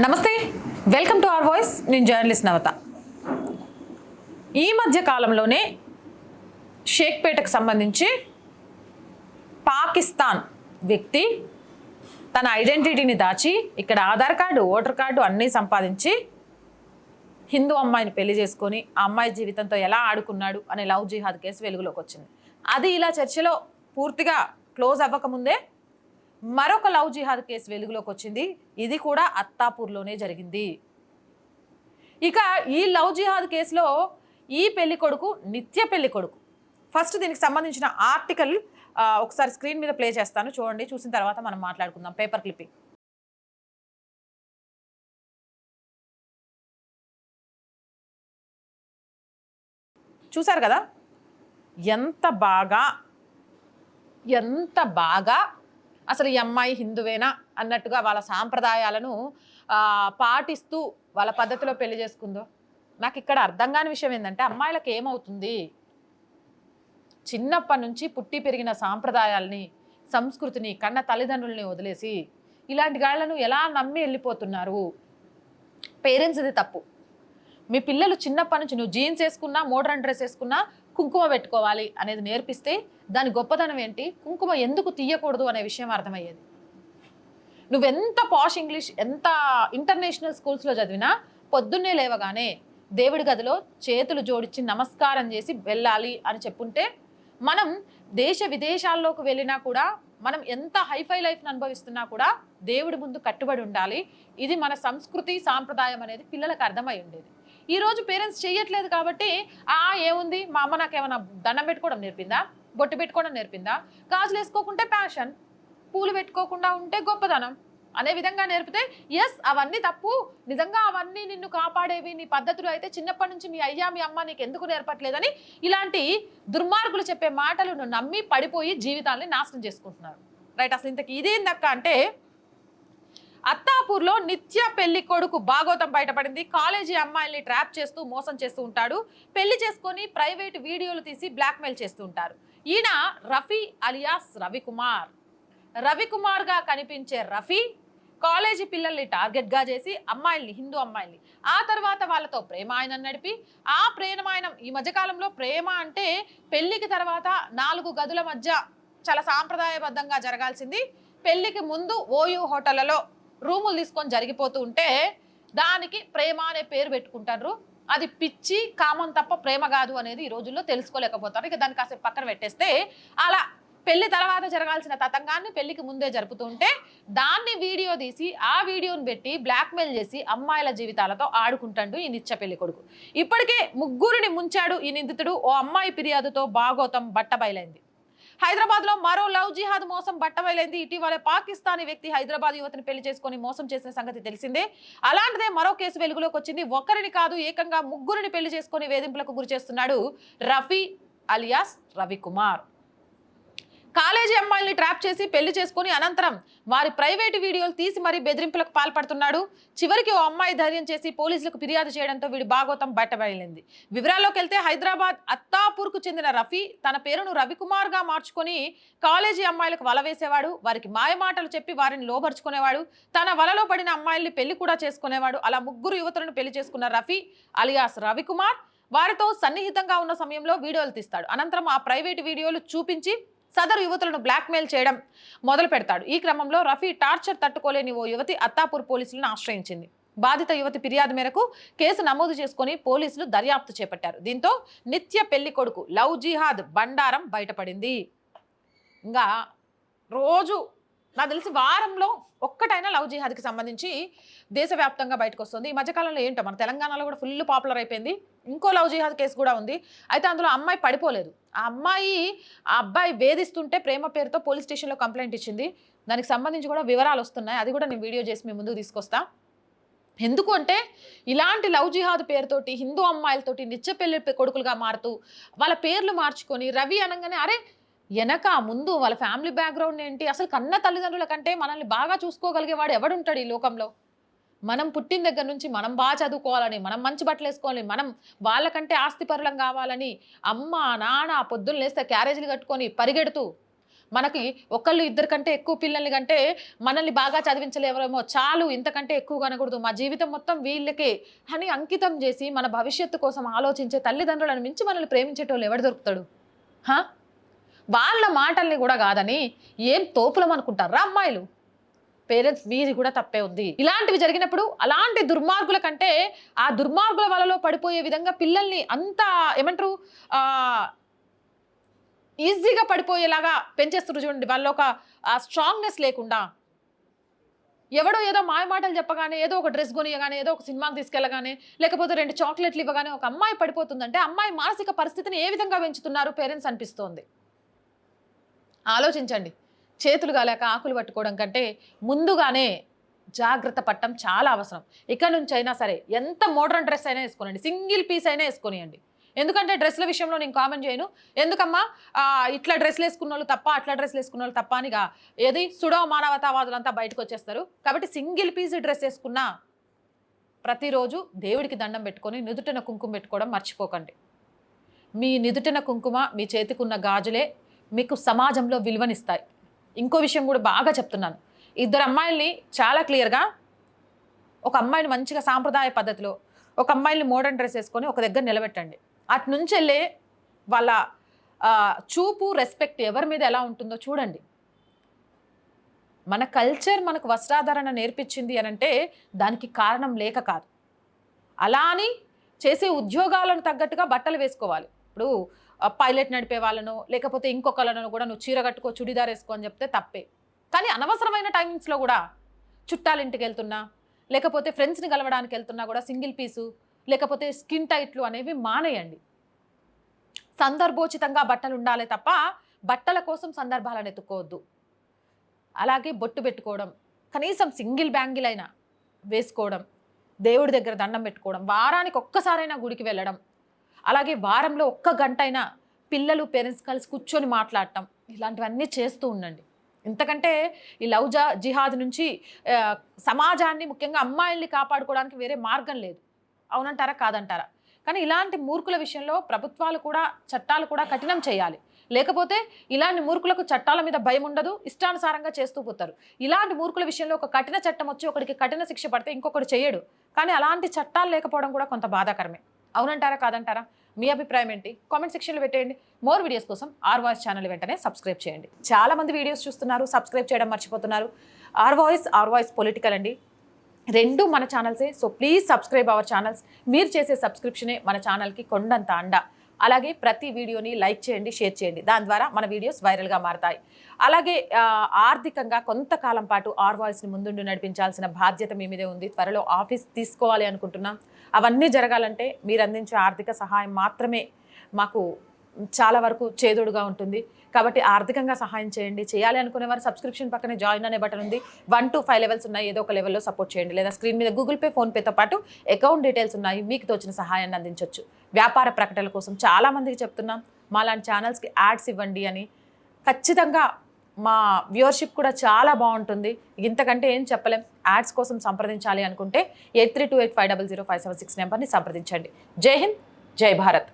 నమస్తే. Welcome to our voice నేను journalist నవత. ఈ మధ్య కాలంలోనే షేక్పేటకు సంబంధించి పాకిస్తాన్ వ్యక్తి తన ఐడెంటిటీని దాచి ఇక్కడ ఆధార్ కార్డు ఓటర్ కార్డు అన్నీ సంపాదించి హిందూ అమ్మాయిని పెళ్ళి చేసుకొని ఆ అమ్మాయి జీవితంతో ఎలా ఆడుకున్నాడు అనే లవ్ జిహాద్ కేసు వెలుగులోకి వచ్చింది. అది ఇలా చర్చలో పూర్తిగా క్లోజ్ అవ్వకముందే మరొక లవ్ జిహాద్ కేసు వెలుగులోకి వచ్చింది. ఇది కూడా అత్తాపూర్లోనే జరిగింది. ఇక ఈ లవ్ జిహాద్ కేసులో ఈ పెళ్ళి కొడుకు నిత్య పెళ్ళి కొడుకు. ఫస్ట్ దీనికి సంబంధించిన ఆర్టికల్ ఒకసారి స్క్రీన్ మీద ప్లే చేస్తాను. చూడండి చూసిన తర్వాత మనం మాట్లాడుకుందాం. Paper clipping. చూసారు కదా? ఎంత బాగా ఎంత బాగా అసలు ఈ అమ్మాయి హిందువేనా అన్నట్టుగా వాళ్ళ సాంప్రదాయాలను పాటిస్తూ వాళ్ళ పద్ధతిలో పెళ్ళి చేసుకుందో నాకు ఇక్కడ అర్థం కాని విషయం ఏంటంటే అమ్మాయిలకు ఏమవుతుంది? చిన్నప్పటి నుంచి పుట్టి పెరిగిన సాంప్రదాయాల్ని సంస్కృతిని కన్న తల్లిదండ్రుల్ని వదిలేసి ఇలాంటి గాళ్ళను ఎలా నమ్మి వెళ్ళిపోతున్నారు? పేరెంట్స్ ఇది తప్పు. మీ పిల్లలు చిన్నప్పటి నుంచి నువ్వు జీన్స్ వేసుకున్నా మోడ్రన్ డ్రెస్ వేసుకున్నా కుంకుమ పెట్టుకోవాలి అనేది నేర్పిస్తే దాని గొప్పతనం ఏంటి? కుంకుమ ఎందుకు తీయకూడదు అనే విషయం అర్థమయ్యేది. నువ్వెంత పాష్ ఇంగ్లీష్ ఎంత ఇంటర్నేషనల్ స్కూల్స్లో చదివినా పొద్దున్నే లేవగానే దేవుడి గదిలో చేతులు జోడించి నమస్కారం చేసి వెళ్ళాలి అని చెప్పుంటే మనం దేశ విదేశాల్లోకి వెళ్ళినా కూడా మనం ఎంత హైఫై లైఫ్ని అనుభవిస్తున్నా కూడా దేవుడి ముందు కట్టుబడి ఉండాలి. ఇది మన సంస్కృతి సాంప్రదాయం అనేది పిల్లలకు అర్థమై ఉండేది. ఈరోజు పేరెంట్స్ చేయట్లేదు కాబట్టి ఆ ఏముంది? మా అమ్మ నాకు ఏమైనా దండం పెట్టుకోవడం నేర్పిందా? బొట్టు పెట్టుకోవడం నేర్పిందా? గాజులు వేసుకోకుంటే ప్యాషన్ పూలు పెట్టుకోకుండా ఉంటే గొప్పదనం. అనే విధంగా నేర్పితే ఎస్ అవన్నీ తప్పు. నిజంగా అవన్నీ నిన్ను కాపాడేవి నీ పద్ధతులు అయితే చిన్నప్పటి నుంచి మీ అయ్యా మీ అమ్మ నీకు ఎందుకు నేర్పట్లేదని ఇలాంటి దుర్మార్గులు చెప్పే మాటలను నమ్మి పడిపోయి జీవితాల్ని నాశనం చేసుకుంటున్నారు. రైట్ అసలు ఇంతకు ఇదేందక్క అంటే అత్తాపూర్లో నిత్య పెళ్ళి కొడుకు భాగోతం బయటపడింది. కాలేజీ అమ్మాయిల్ని ట్రాప్ చేస్తూ మోసం చేస్తూ ఉంటాడు. పెళ్ళి చేసుకొని ప్రైవేట్ వీడియోలు తీసి బ్లాక్మెయిల్ చేస్తూ ఉంటారు. ఈయన రఫీ అలియాస్ రవికుమార్. రవికుమార్గా కనిపించే రఫీ కాలేజీ పిల్లల్ని టార్గెట్గా చేసి అమ్మాయిల్ని హిందూ అమ్మాయిల్ని. ఆ తర్వాత వాళ్ళతో ప్రేమాయణం నడిపి ఆ ప్రేమాయనం ఈ మధ్యకాలంలో ప్రేమ అంటే పెళ్ళికి తర్వాత నాలుగు గదుల మధ్య చాలా సాంప్రదాయబద్ధంగా జరగాల్సింది. పెళ్ళికి ముందు ఓయూ హోటళ్ళలో రూములు తీసుకొని జరిగిపోతూ ఉంటే దానికి ప్రేమ అనే పేరు పెట్టుకుంటారు. అది పిచ్చి కామం తప్ప ప్రేమ కాదు అనేది ఈ రోజుల్లో తెలుసుకోలేకపోతారు. ఇక దాన్ని కాసేపు పక్కన పెట్టేస్తే అలా పెళ్ళి తర్వాత జరగాల్సిన తతంగాన్ని పెళ్ళికి ముందే జరుపుతూ ఉంటే దాన్ని వీడియో తీసి ఆ వీడియోని పెట్టి బ్లాక్మెయిల్ చేసి అమ్మాయిల జీవితాలతో ఆడుకుంటాడు ఈ నిత్య పెళ్ళి కొడుకు. ఇప్పటికే ముగ్గురిని ముంచాడు ఈ నిందితుడు. ఓ అమ్మాయి ఫిర్యాదుతో భాగోతం బట్టబయలైంది హైదరాబాద్లో మరో లవ్ జిహాద్ మోసం బట్టబయలైంది. ఇటీవల పాకిస్తానీ వ్యక్తి హైదరాబాద్ యువతిని పెళ్ళి చేసుకొని మోసం చేసిన సంగతి తెలిసిందే. అలాంటిదే మరో కేసు వెలుగులోకి వచ్చింది. ఒక్కరిని కాదు ఏకంగా ముగ్గురిని పెళ్ళి చేసుకుని వేధింపులకు గురి చేస్తున్నాడు రఫీ అలియాస్ రవికుమార్. కాలేజీ అమ్మాయిల్ని ట్రాప్ చేసి పెళ్ళి చేసుకుని అనంతరం వారి ప్రైవేటు వీడియోలు తీసి మరీ బెదిరింపులకు పాల్పడుతున్నాడు. చివరికి ఓ అమ్మాయి ధైర్యం చేసి పోలీసులకు ఫిర్యాదు చేయడంతో వీడి భాగోతం బయటపడింది వివరాల్లోకి వెళ్తే హైదరాబాద్ అత్తాపూర్కు చెందిన రఫీ తన పేరును రవికుమార్గా మార్చుకొని కాలేజీ అమ్మాయిలకు వల వేసేవాడు. వారికి మాయమాటలు చెప్పి వారిని లోపరుచుకునేవాడు తన వలలో పడిన అమ్మాయిల్ని పెళ్ళి కూడా చేసుకునేవాడు. అలా ముగ్గురు యువతులను పెళ్ళి చేసుకున్న రఫీ అలియాస్ రవికుమార్ వారితో సన్నిహితంగా ఉన్న సమయంలో వీడియోలు తీస్తాడు. అనంతరం ఆ ప్రైవేటు వీడియోలు చూపించి సదరు యువతులను బ్లాక్మెయిల్ చేయడం మొదలు పెడతాడు. ఈ క్రమంలో రఫీ టార్చర్ తట్టుకోలేని ఓ యువతి అత్తాపూర్ పోలీసులను ఆశ్రయించింది. బాధిత యువతి ఫిర్యాదు మేరకు కేసు నమోదు చేసుకొని పోలీసులు దర్యాప్తు చేపట్టారు. దీంతో నిత్య పెళ్ళి కొడుకు లవ్ జిహాద్ బండారం బయటపడింది. ఇంకా రోజు నాకు తెలిసి వారంలో ఒక్కటైనా లవ్ జిహాద్కి సంబంధించి దేశవ్యాప్తంగా బయటకు వస్తుంది ఈ మధ్యకాలంలో ఏంటో మన తెలంగాణలో కూడా ఫుల్ పాపులర్ అయిపోయింది. ఇంకో లవ్ జిహాద్ కేసు కూడా ఉంది. అయితే అందులో అమ్మాయి పడిపోలేదు. ఆ అమ్మాయి ఆ అబ్బాయి వేధిస్తుంటే ప్రేమ పేరుతో పోలీస్ స్టేషన్లో కంప్లైంట్ ఇచ్చింది. దానికి సంబంధించి కూడా వివరాలు వస్తున్నాయి. అది కూడా నేను వీడియో చేసి మీ ముందుకు తీసుకొస్తా. ఎందుకు అంటే ఇలాంటి లవ్ జిహాద్ పేరుతోటి హిందూ అమ్మాయిలతోటి నిత్య పెళ్ళి కొడుకులుగా మారుతూ వాళ్ళ పేర్లు మార్చుకొని రవి అనగానే అరే వెనక ముందు వాళ్ళ ఫ్యామిలీ బ్యాక్గ్రౌండ్ ఏంటి? అసలు కన్న తల్లిదండ్రుల కంటే మనల్ని బాగా చూసుకోగలిగేవాడు ఎవడుంటాడు ఈ లోకంలో? మనం పుట్టిన దగ్గర నుంచి మనం బాగా చదువుకోవాలని మనం మంచి బట్టలు వేసుకోవాలని మనం వాళ్ళకంటే ఆస్తిపరులం కావాలని అమ్మ నాన్న పొద్దున్న లేస్తే క్యారేజీలు కట్టుకొని పరిగెడుతూ మనకి ఒకళ్ళు ఇద్దరు కంటే ఎక్కువ పిల్లల్ని కంటే మనల్ని బాగా చదివించలేవరేమో చాలు ఇంతకంటే ఎక్కువ కనకూడదు మా జీవితం మొత్తం వీళ్ళకే అని అంకితం చేసి మన భవిష్యత్తు కోసం ఆలోచించే తల్లిదండ్రులను మించి మనల్ని ప్రేమించేటోళ్ళు ఎవడు దొరుకుతాడు? హా? వాళ్ళ మాటల్ని కూడా కాదని ఏం తోపులం అనుకుంటారా అమ్మాయిలు? పేరెంట్స్ మీది కూడా తప్పే ఉంది. ఇలాంటివి జరిగినప్పుడు అలాంటి దుర్మార్గుల కంటే ఆ దుర్మార్గుల వలలో పడిపోయే విధంగా పిల్లల్ని అంత ఏమంటారు? ఈజీగా పడిపోయేలాగా పెంచేస్తారు చూడండి. వాళ్ళ ఒక స్ట్రాంగ్నెస్ లేకుండా. ఎవడో ఏదో మాయ మాటలు చెప్పగానే ఏదో ఒక డ్రెస్ కొనియగానే ఏదో ఒక సినిమాకి తీసుకెళ్ళగానే లేకపోతే రెండు చాక్లెట్లు ఇవ్వగానే ఒక అమ్మాయి పడిపోతుందంటే అమ్మాయి మానసిక పరిస్థితిని ఏ విధంగా పెంచుతున్నారు పేరెంట్స్ అనిపిస్తోంది. ఆలోచించండి. చేతులు కాలేక ఆకులు పట్టుకోవడం కంటే ముందుగానే జాగ్రత్త పట్టడం చాలా అవసరం. ఇక నుంచి అయినా సరే ఎంత మోడర్న్ డ్రెస్ అయినా వేసుకోనండి. సింగిల్ పీస్ అయినా వేసుకొనియండి. ఎందుకంటే డ్రెస్ల విషయంలో నేను కామెంట్ చేయను. ఎందుకమ్మా? ఇట్లా డ్రెస్లు వేసుకున్న వాళ్ళు తప్ప అట్లా డ్రెస్లు వేసుకున్న వాళ్ళు తప్ప అనిగా ఏది సుడో మానవతావాదులంతా బయటకు వచ్చేస్తారు. కాబట్టి సింగిల్ పీస్ డ్రెస్ వేసుకున్నా ప్రతిరోజు దేవుడికి దండం పెట్టుకొని నుదుటిన కుంకుమ పెట్టుకోవడం మర్చిపోకండి. మీ నిదుటిన కుంకుమ మీ చేతికున్న గాజులే మీకు సమాజంలో విలువనిస్తాయి. ఇంకో విషయం కూడా బాగా చెప్తున్నాను. ఇద్దరు అమ్మాయిల్ని చాలా క్లియర్గా ఒక అమ్మాయిని మంచిగా సాంప్రదాయ పద్ధతిలో ఒక అమ్మాయిని మోడర్న్ డ్రెస్ వేసుకొని ఒక దగ్గర నిలబెట్టండి. అటు నుంచి వెళ్ళే వాళ్ళ చూపు రెస్పెక్ట్ ఎవరి మీద ఎలా ఉంటుందో చూడండి. మన కల్చర్ మనకు వస్త్రాధారణ నేర్పించింది అని అంటే దానికి కారణం లేక కాదు. అలా అని చేసే ఉద్యోగాలను తగ్గట్టుగా బట్టలు వేసుకోవాలి. ఇప్పుడు పైలట్ నడిపే వాళ్ళను లేకపోతే ఇంకొకళ్ళను కూడా నువ్వు చీర కట్టుకో చుడిదార్ వేసుకో అని చెప్తే తప్పే. కానీ అనవసరమైన టైమింగ్స్లో కూడా చుట్టాలింటికి వెళ్తున్నా లేకపోతే ఫ్రెండ్స్ని కలవడానికి వెళ్తున్నా కూడా సింగిల్ పీసు లేకపోతే స్కిన్ టైట్లు అనేవి మానేయండి. సందర్భోచితంగా బట్టలు ఉండాలి తప్ప బట్టల కోసం సందర్భాలను ఎత్తుకోవద్దు. అలాగే బొట్టు పెట్టుకోవడం కనీసం సింగిల్ బ్యాంగిల్ అయినా వేసుకోవడం దేవుడి దగ్గర దండం పెట్టుకోవడం వారానికి ఒక్కసారైనా గుడికి వెళ్ళడం అలాగే వారంలో ఒక్క గంట అయినా పిల్లలు పేరెంట్స్ కలిసి కూర్చొని మాట్లాడటం ఇలాంటివన్నీ చేస్తూ ఉండండి. ఇంతకంటే ఈ లవ్ జా జిహాద్ నుంచి సమాజాన్ని ముఖ్యంగా అమ్మాయిల్ని కాపాడుకోవడానికి వేరే మార్గం లేదు. అవునంటారా? కాదంటారా? కానీ ఇలాంటి మూర్ఖుల విషయంలో ప్రభుత్వాలు కూడా చట్టాలు కూడా కఠినం చేయాలి. లేకపోతే ఇలాంటి మూర్ఖులకు చట్టాల మీద భయం ఉండదు ఇష్టానుసారంగా చేస్తూ పోతారు. ఇలాంటి మూర్ఖుల విషయంలో ఒక కఠిన చట్టం వచ్చి ఒకడికి కఠిన శిక్ష పడితే ఇంకొకటి చేయడు. కానీ అలాంటి చట్టాలు లేకపోవడం కూడా కొంత బాధాకరమే. అవునంటారా కాదంటారా? మీ అభిప్రాయం ఏంటి? కామెంట్ సెక్షన్లో పెట్టేయండి. మోర్ వీడియోస్ కోసం ఆర్ వాయిస్ ఛానల్ వెంటనే సబ్స్క్రైబ్ చేయండి. చాలా మంది వీడియోస్ చూస్తున్నారు సబ్స్క్రైబ్ చేయడం మర్చిపోతున్నారు. R voice R voice political అండి. రెండు మన ఛానల్సే so please subscribe our channels. మీరు చేసే సబ్స్క్రిప్షనే మన ఛానల్కి కొండంత అండ. అలాగే ప్రతి వీడియోని లైక్ చేయండి షేర్ చేయండి. దాని ద్వారా మన వీడియోస్ వైరల్గా మారతాయి. అలాగే ఆర్థికంగా కొంతకాలం పాటు ఆర్ వాయిస్ని ముందుండి నడిపించాల్సిన బాధ్యత మీ మీదే ఉంది. త్వరలో ఆఫీస్ తీసుకోవాలి అనుకుంటున్నాం. అవన్నీ జరగాలంటే మీరు అందించే ఆర్థిక సహాయం మాత్రమే మాకు చాలా వరకు చేదోడుగా ఉంటుంది. కాబట్టి ఆర్థికంగా సహాయం చేయండి. చేయాలి అనుకునే వారు సబ్స్క్రిప్షన్ పక్కనే జాయిన్ అనే బటన్ ఉంది. వన్ టు ఫైవ్ లెవెల్స్ ఉన్నాయి. ఏదో ఒక లెవెల్లో సపోర్ట్ చేయండి. లేదా స్క్రీన్ మీద గూగుల్ పే ఫోన్పేతో పాటు అకౌంట్ డీటెయిల్స్ ఉన్నాయి. మీకు తోచిన సహాయాన్ని అందించవచ్చు వ్యాపార ప్రకటనల కోసం చాలామందికి చెప్తున్నాం. మాలాంటి ఛానల్స్కి యాడ్స్ ఇవ్వండి అని. ఖచ్చితంగా మా వ్యూవర్షిప్ కూడా చాలా బాగుంటుంది. ఇంతకంటే ఏం చెప్పలేం. యాడ్స్ కోసం సంప్రదించాలి అనుకుంటే eight three two eight five double zero five seven six నెంబర్ని సంప్రదించండి. జై హింద్ జై భారత్.